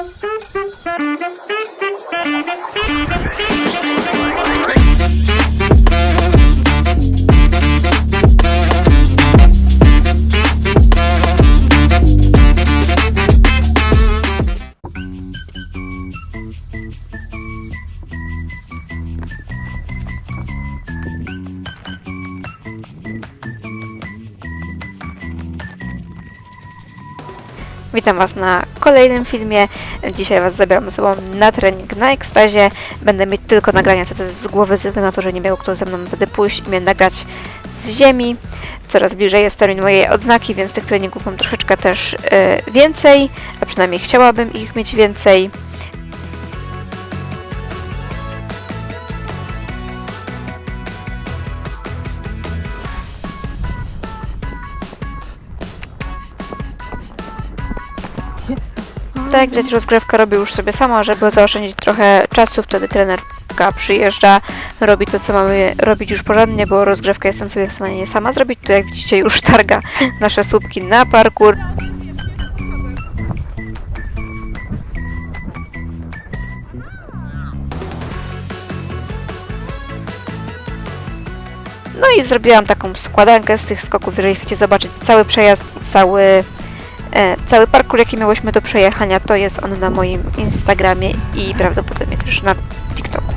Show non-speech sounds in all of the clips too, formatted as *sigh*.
Thank you. Witam Was na kolejnym filmie. Dzisiaj Was zabieram ze sobą na trening na ekstazie. Będę mieć tylko nagrania wtedy z głowy, ze względu na to, że nie miał kto ze mną wtedy pójść i mnie nagrać z ziemi. Coraz bliżej jest termin mojej odznaki, więc tych treningów mam troszeczkę też e, więcej, a przynajmniej chciałabym ich mieć więcej. Tak jak widać, rozgrzewkę robię już sobie sama, żeby zaoszczędzić trochę czasu. Wtedy trenerka przyjeżdża, robi to, co mamy robić już porządnie, bo rozgrzewkę jestem sobie w stanie sama zrobić. Tu jak widzicie już targa *laughs* nasze słupki na parkour. No i zrobiłam taką składankę z tych skoków, jeżeli chcecie zobaczyć cały przejazd cały cały parkour, jaki miałyśmy do przejechania, to jest on na moim Instagramie i prawdopodobnie też na TikToku.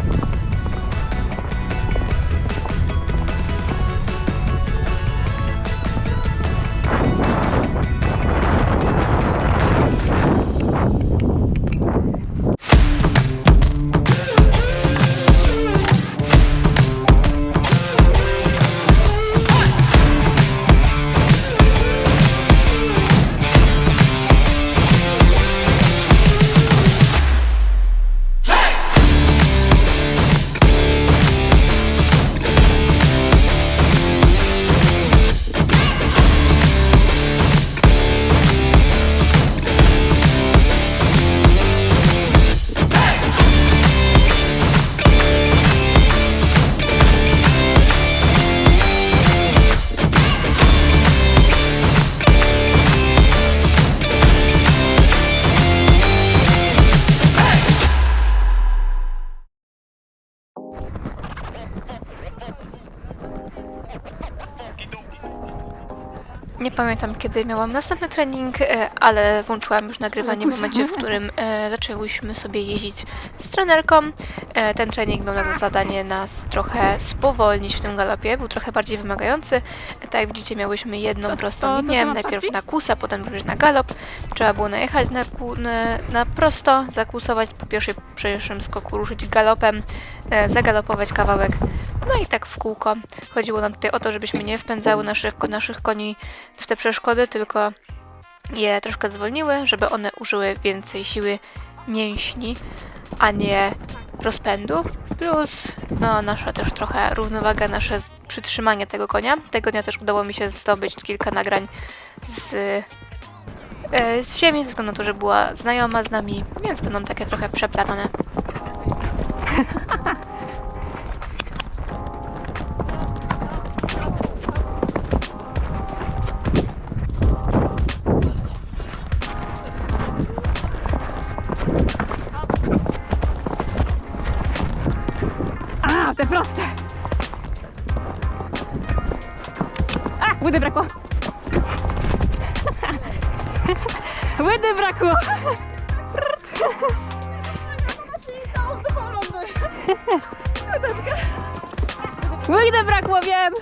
Nie pamiętam, kiedy miałam następny trening, e, ale włączyłam już nagrywanie w momencie, w którym e, zaczęłyśmy sobie jeździć z trenerką. E, ten trening miał na zadanie nas trochę spowolnić w tym galopie, był trochę bardziej wymagający. Tak jak widzicie, miałyśmy jedną prostą linię, najpierw na kusa, potem również na galop. Trzeba było najechać na, na, prosto, zakusować po pierwszej, pierwszym skoku, ruszyć galopem, zagalopować kawałek, no i tak w kółko. Chodziło nam tutaj o to, żebyśmy nie wpędzały naszych, naszych koni w te przeszkody, tylko je troszkę zwolniły, żeby one użyły więcej siły mięśni, a nie rozpędu. Plus no, nasza też trochę równowaga, nasze przytrzymanie tego konia. Tego dnia też udało mi się zdobyć kilka nagrań z, e, z ziemi, ze względu na to, że była znajoma z nami, więc będą takie trochę przeplatane. *laughs* A, te proste! A, łydy brakło! *laughs* łydy brakło! Łydy brakło, wiem!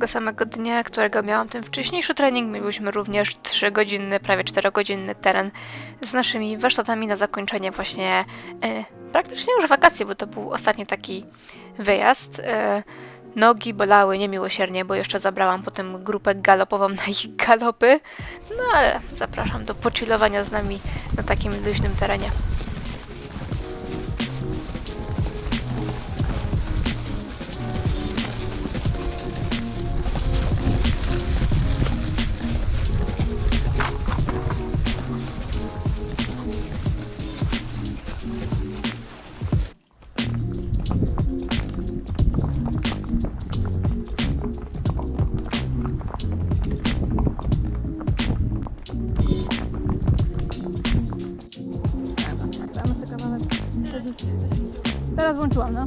Tego samego dnia, którego miałam ten wcześniejszy trening, mieliśmy również 3-godzinny, prawie 4-godzinny teren z naszymi warsztatami na zakończenie właśnie e, praktycznie już wakacji, bo to był ostatni taki wyjazd. E, Nogi bolały niemiłosiernie, bo jeszcze zabrałam potem grupę galopową na ich galopy. No ale zapraszam do pochillowania z nami na takim luźnym terenie. Teraz włączyłam, no.